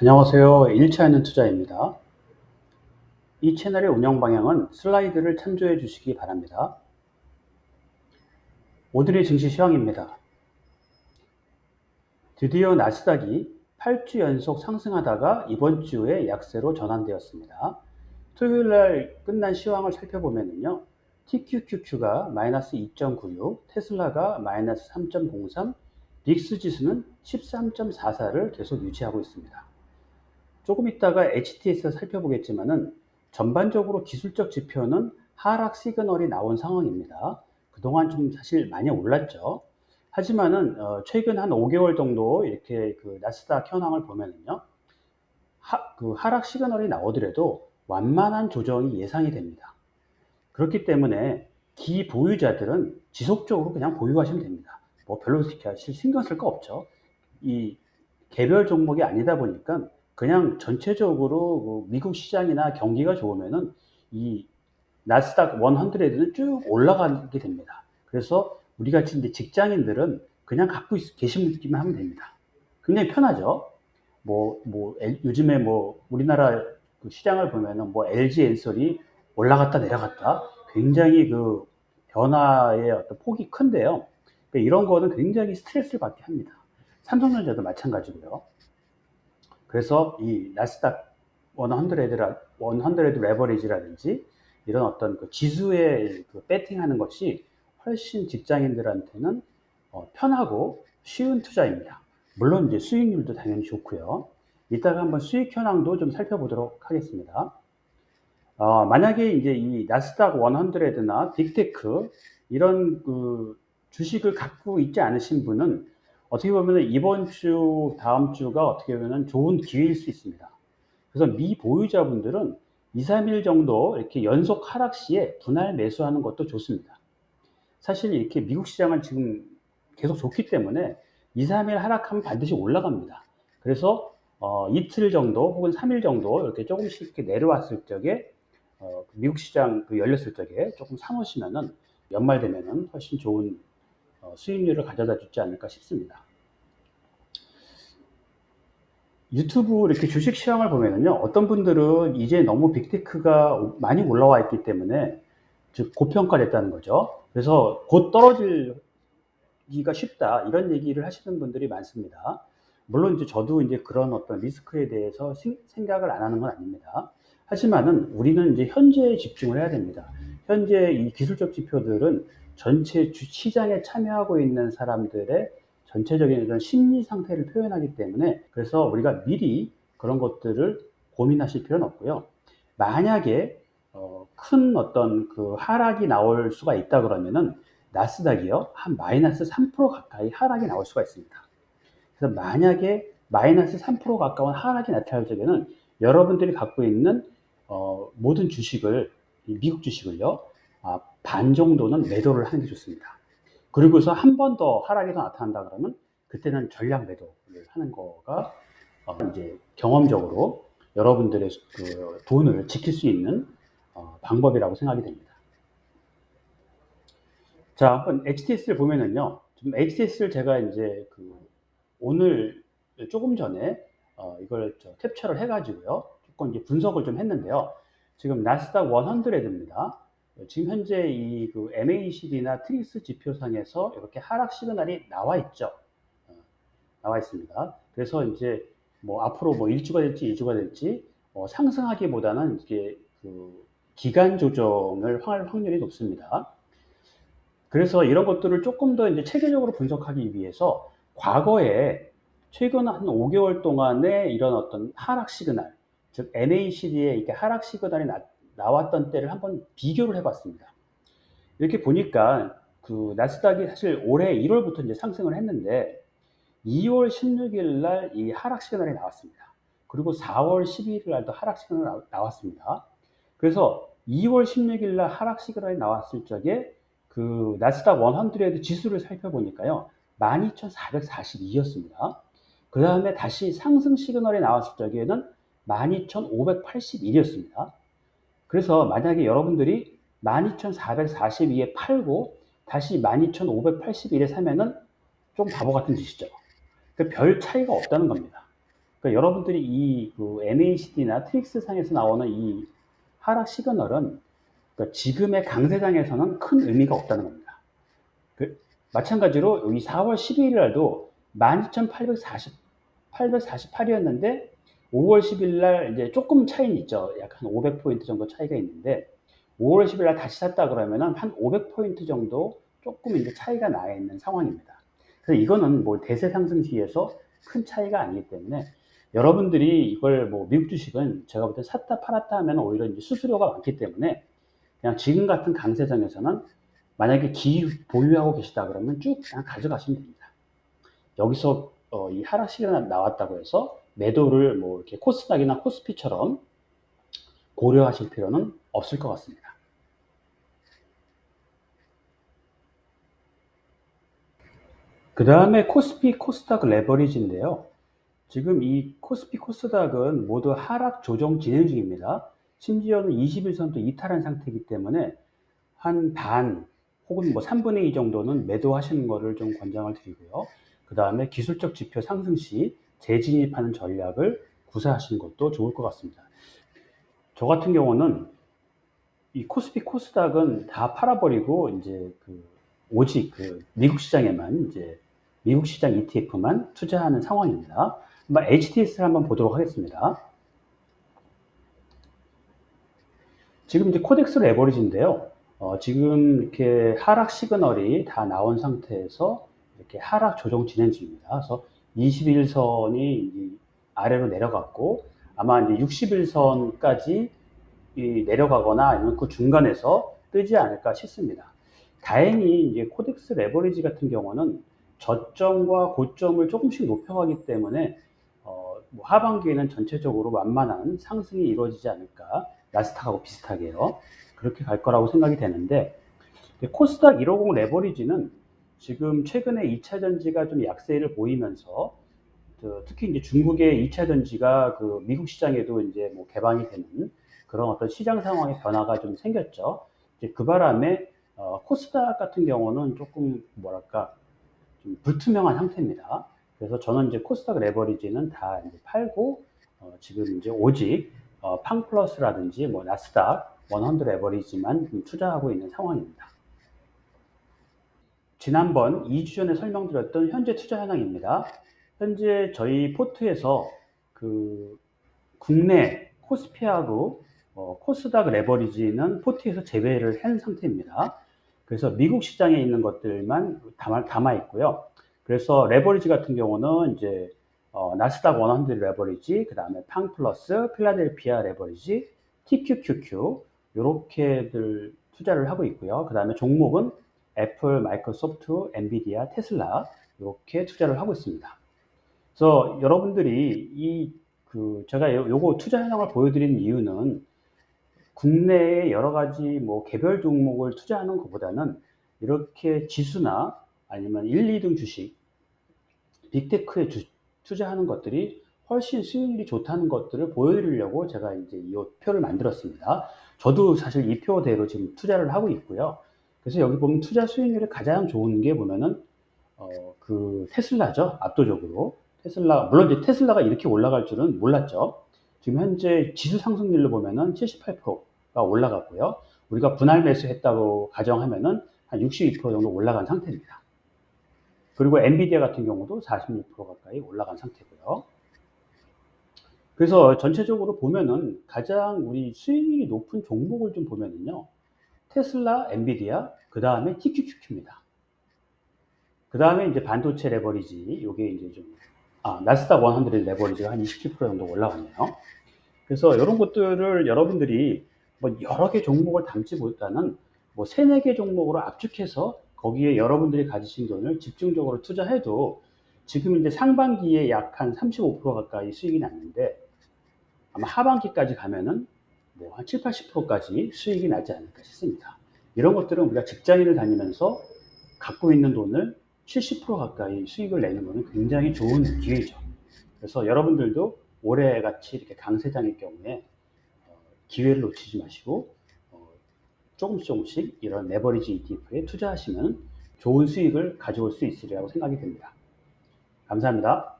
안녕하세요. 잃지 않는 투자입니다. 이 채널의 운영 방향은 슬라이드를 참조해 주시기 바랍니다. 오늘의 증시 시황입니다. 드디어 나스닥이 8주 연속 상승하다가 이번 주에 약세로 전환되었습니다. 토요일 날 끝난 시황을 살펴보면요. TQQQ가 마이너스 2.96, 테슬라가 마이너스 3.03, 빅스 지수는 13.44를 계속 유지하고 있습니다. 조금 있다가 HTS를 살펴보겠지만은 전반적으로 기술적 지표는 하락 시그널이 나온 상황입니다. 그동안 좀 사실 많이 올랐죠. 하지만은 어, 최근 한 5개월 정도 이렇게 그 나스닥 현황을 보면은요. 하, 그 하락 시그널이 나오더라도 완만한 조정이 예상이 됩니다. 그렇기 때문에 기 보유자들은 지속적으로 그냥 보유하시면 됩니다. 뭐 별로 신경 쓸 거 없죠. 이 개별 종목이 아니다 보니까 그냥 전체적으로 뭐 미국 시장이나 경기가 좋으면은 이 나스닥 100는 쭉 올라가게 됩니다. 그래서 우리 같이 이제 직장인들은 그냥 갖고 계시면 하면 됩니다. 굉장히 편하죠. 뭐, 뭐, 요즘에 뭐, 우리나라 그 시장을 보면은 뭐 LG 엔솔이 올라갔다 내려갔다 굉장히 그 변화의 어떤 폭이 큰데요. 그러니까 이런 거는 굉장히 스트레스를 받게 합니다. 삼성전자도 마찬가지고요. 그래서 이 나스닥 100라, 100 레버리지라든지 이런 어떤 그 지수에 그 배팅하는 것이 훨씬 직장인들한테는 어, 편하고 쉬운 투자입니다. 물론 이제 수익률도 당연히 좋고요. 이따가 한번 수익 현황도 좀 살펴보도록 하겠습니다. 어, 만약에 이제 이 나스닥 100나 빅테크 이런 그 주식을 갖고 있지 않으신 분은 어떻게 보면 이번 주, 다음 주가 어떻게 보면 좋은 기회일 수 있습니다. 그래서 미보유자분들은 2, 3일 정도 이렇게 연속 하락 시에 분할 매수하는 것도 좋습니다. 사실 이렇게 미국 시장은 지금 계속 좋기 때문에 2, 3일 하락하면 반드시 올라갑니다. 그래서 어, 이틀 정도 혹은 3일 정도 이렇게 조금씩 이렇게 내려왔을 적에 어, 미국 시장 그 열렸을 적에 조금 사놓으시면은 연말 되면은 훨씬 좋은 어, 수익률을 가져다 주지 않을까 싶습니다. 유튜브 이렇게 주식 시황을 보면은요, 어떤 분들은 이제 너무 빅테크가 많이 올라와 있기 때문에 즉 고평가됐다는 거죠. 그래서 곧 떨어지기가 쉽다 이런 얘기를 하시는 분들이 많습니다. 물론 이제 저도 이제 그런 어떤 리스크에 대해서 생각을 안 하는 건 아닙니다. 하지만은 우리는 이제 현재에 집중을 해야 됩니다. 현재 이 기술적 지표들은 전체 시장에 참여하고 있는 사람들의 전체적인 이런 심리 상태를 표현하기 때문에 그래서 우리가 미리 그런 것들을 고민하실 필요는 없고요. 만약에 어, 큰 어떤 그 하락이 나올 수가 있다 그러면은 나스닥이요 한 마이너스 3% 가까이 하락이 나올 수가 있습니다. 그래서 만약에 마이너스 3% 가까운 하락이 나타날 적에는 여러분들이 갖고 있는 어, 모든 주식을 미국 주식을요 아, 반 정도는 매도를 하는 게 좋습니다. 그리고서 한 번 더 하락이 더 나타난다 그러면 그때는 전략 매도를 하는 거가 어 이제 경험적으로 여러분들의 그 돈을 지킬 수 있는 어 방법이라고 생각이 됩니다. 자, 한번 HTS를 보면은요. 지금 HTS를 제가 이제 그 오늘 조금 전에 어 이걸 캡처를 해가지고요. 조금 이제 분석을 좀 했는데요. 지금 나스닥 100입니다. 지금 현재 이 그 MACD나 트리스 지표상에서 이렇게 하락 시그널이 나와 있죠. 어, 나와 있습니다. 그래서 이제 뭐 앞으로 뭐 1주가 될지 2주가 될지 어, 상승하기보다는 이게 그 기간 조정을 할 확률이 높습니다. 그래서 이런 것들을 조금 더 이제 체계적으로 분석하기 위해서 과거에 최근 한 5개월 동안의 이런 어떤 하락 시그널, 즉 MACD의 이렇게 하락 시그널이 나, 나왔던 때를 한번 비교를 해봤습니다. 이렇게 보니까 그 나스닥이 사실 올해 1월부터 이제 상승을 했는데 2월 16일 날 이 하락 시그널이 나왔습니다. 그리고 4월 12일 날도 하락 시그널이 나왔습니다. 그래서 2월 16일 날 하락 시그널이 나왔을 적에 그 나스닥 100 지수를 살펴보니까요. 12,442였습니다. 그 다음에 다시 상승 시그널이 나왔을 적에는 12,581이었습니다. 그래서 만약에 여러분들이 12,442에 팔고 다시 12,581에 사면은 좀 바보 같은 짓이죠. 그별 차이가 없다는 겁니다. 그러니까 여러분들이 이그 NACD나 트릭스 상에서 나오는 이 하락 시그널은 그러니까 지금의 강세장에서는 큰 의미가 없다는 겁니다. 그 마찬가지로 여기 4월 12일 날도 12,840 848이었는데 5월 10일 날 이제 조금 차이는 있죠. 약 한 500포인트 정도 차이가 있는데 5월 10일 날 다시 샀다 그러면은 한 500포인트 정도 조금 이제 차이가 나 있는 상황입니다. 그래서 이거는 뭐 대세 상승 시에서 큰 차이가 아니기 때문에 여러분들이 이걸 뭐 미국 주식은 제가 볼 때 샀다 팔았다 하면 오히려 이제 수수료가 많기 때문에 그냥 지금 같은 강세장에서는 만약에 기 보유하고 계시다 그러면 쭉 그냥 가져가시면 됩니다. 여기서 어, 이 하락 시그널 나왔다고 해서 매도를 뭐 이렇게 코스닥이나 코스피처럼 고려하실 필요는 없을 것 같습니다. 그 다음에 코스피 코스닥 레버리지인데요. 지금 이 코스피 코스닥은 모두 하락 조정 진행 중입니다. 심지어는 21선도 이탈한 상태이기 때문에 한 반 혹은 뭐 3분의 2 정도는 매도하시는 것을 좀 권장을 드리고요. 그 다음에 기술적 지표 상승 시 재진입하는 전략을 구사하시는 것도 좋을 것 같습니다. 저 같은 경우는 이 코스피 코스닥은 다 팔아버리고 이제 그 오직 그 미국 시장에만 이제 미국 시장 ETF만 투자하는 상황입니다. 한번 HTS를 한번 보도록 하겠습니다. 지금 이제 코덱스 레버리지인데요. 어, 지금 이렇게 하락 시그널이 다 나온 상태에서 이렇게 하락 조정 진행 중입니다. 그래서 21선이 아래로 내려갔고 아마 이제 61선까지 내려가거나 아니면 그 중간에서 뜨지 않을까 싶습니다. 다행히 이제 코덱스 레버리지 같은 경우는 저점과 고점을 조금씩 높여가기 때문에 어, 뭐 하반기에는 전체적으로 완만한 상승이 이루어지지 않을까 나스닥하고 비슷하게요. 그렇게 갈 거라고 생각이 되는데 코스닥 150 레버리지는 지금 최근에 2차 전지가 좀 약세를 보이면서 특히 이제 중국의 2차 전지가 그 미국 시장에도 이제 뭐 개방이 되는 그런 어떤 시장 상황의 변화가 좀 생겼죠. 이제 그 바람에 어, 코스닥 같은 경우는 조금 뭐랄까 좀 불투명한 상태입니다. 그래서 저는 이제 코스닥 레버리지는 다 이제 팔고 어, 지금 이제 오직 어, 팡플러스라든지 뭐 나스닥 100 레버리지만 투자하고 있는 상황입니다. 지난번 2주 전에 설명드렸던 현재 투자 현황입니다. 현재 저희 포트에서 그 국내 코스피하고 어, 코스닥 레버리지는 포트에서 제외를 한 상태입니다. 그래서 미국 시장에 있는 것들만 담아, 담아 있고요. 그래서 레버리지 같은 경우는 이제 어, 나스닥 100 레버리지, 그 다음에 팡 플러스, 필라델피아 레버리지, TQQQ 이렇게들 투자를 하고 있고요. 그 다음에 종목은 애플, 마이크로소프트, 엔비디아, 테슬라 이렇게 투자를 하고 있습니다. 그래서 여러분들이 이 그 제가 요거 투자 현황을 보여드리는 이유는 국내의 여러 가지 뭐 개별 종목을 투자하는 것보다는 이렇게 지수나 아니면 1, 2등 주식, 빅테크에 주, 투자하는 것들이 훨씬 수익률이 좋다는 것들을 보여드리려고 제가 이제 이 표를 만들었습니다. 저도 사실 이 표대로 지금 투자를 하고 있고요. 그래서 여기 보면 투자 수익률이 가장 좋은 게 보면은 어, 그 테슬라죠. 압도적으로. 테슬라, 물론 이제 테슬라가 이렇게 올라갈 줄은 몰랐죠. 지금 현재 지수 상승률로 보면은 78%가 올라갔고요. 우리가 분할 매수했다고 가정하면은 한 62% 정도 올라간 상태입니다. 그리고 엔비디아 같은 경우도 46% 가까이 올라간 상태고요. 그래서 전체적으로 보면은 가장 우리 수익률이 높은 종목을 좀 보면은요. 테슬라, 엔비디아, 그 다음에 TQQQ입니다. 그 다음에 이제 반도체 레버리지, 요게 이제 좀, 아, 나스닥 100 레버리지가 한 27% 정도 올라갔네요. 그래서 이런 것들을 여러분들이 뭐 여러 개 종목을 담지보다는 뭐 세네 개 종목으로 압축해서 거기에 여러분들이 가지신 돈을 집중적으로 투자해도 지금 이제 상반기에 약 한 35% 가까이 수익이 났는데 아마 하반기까지 가면은 뭐 한 7, 80%까지 수익이 나지 않을까 싶습니다. 이런 것들은 우리가 직장인을 다니면서 갖고 있는 돈을 70% 가까이 수익을 내는 것은 굉장히 좋은 기회죠. 그래서 여러분들도 올해 같이 이렇게 강세장일 경우에 어, 기회를 놓치지 마시고 어, 조금씩 조금씩 이런 레버리지 ETF에 투자하시면 좋은 수익을 가져올 수 있으리라고 생각이 됩니다. 감사합니다.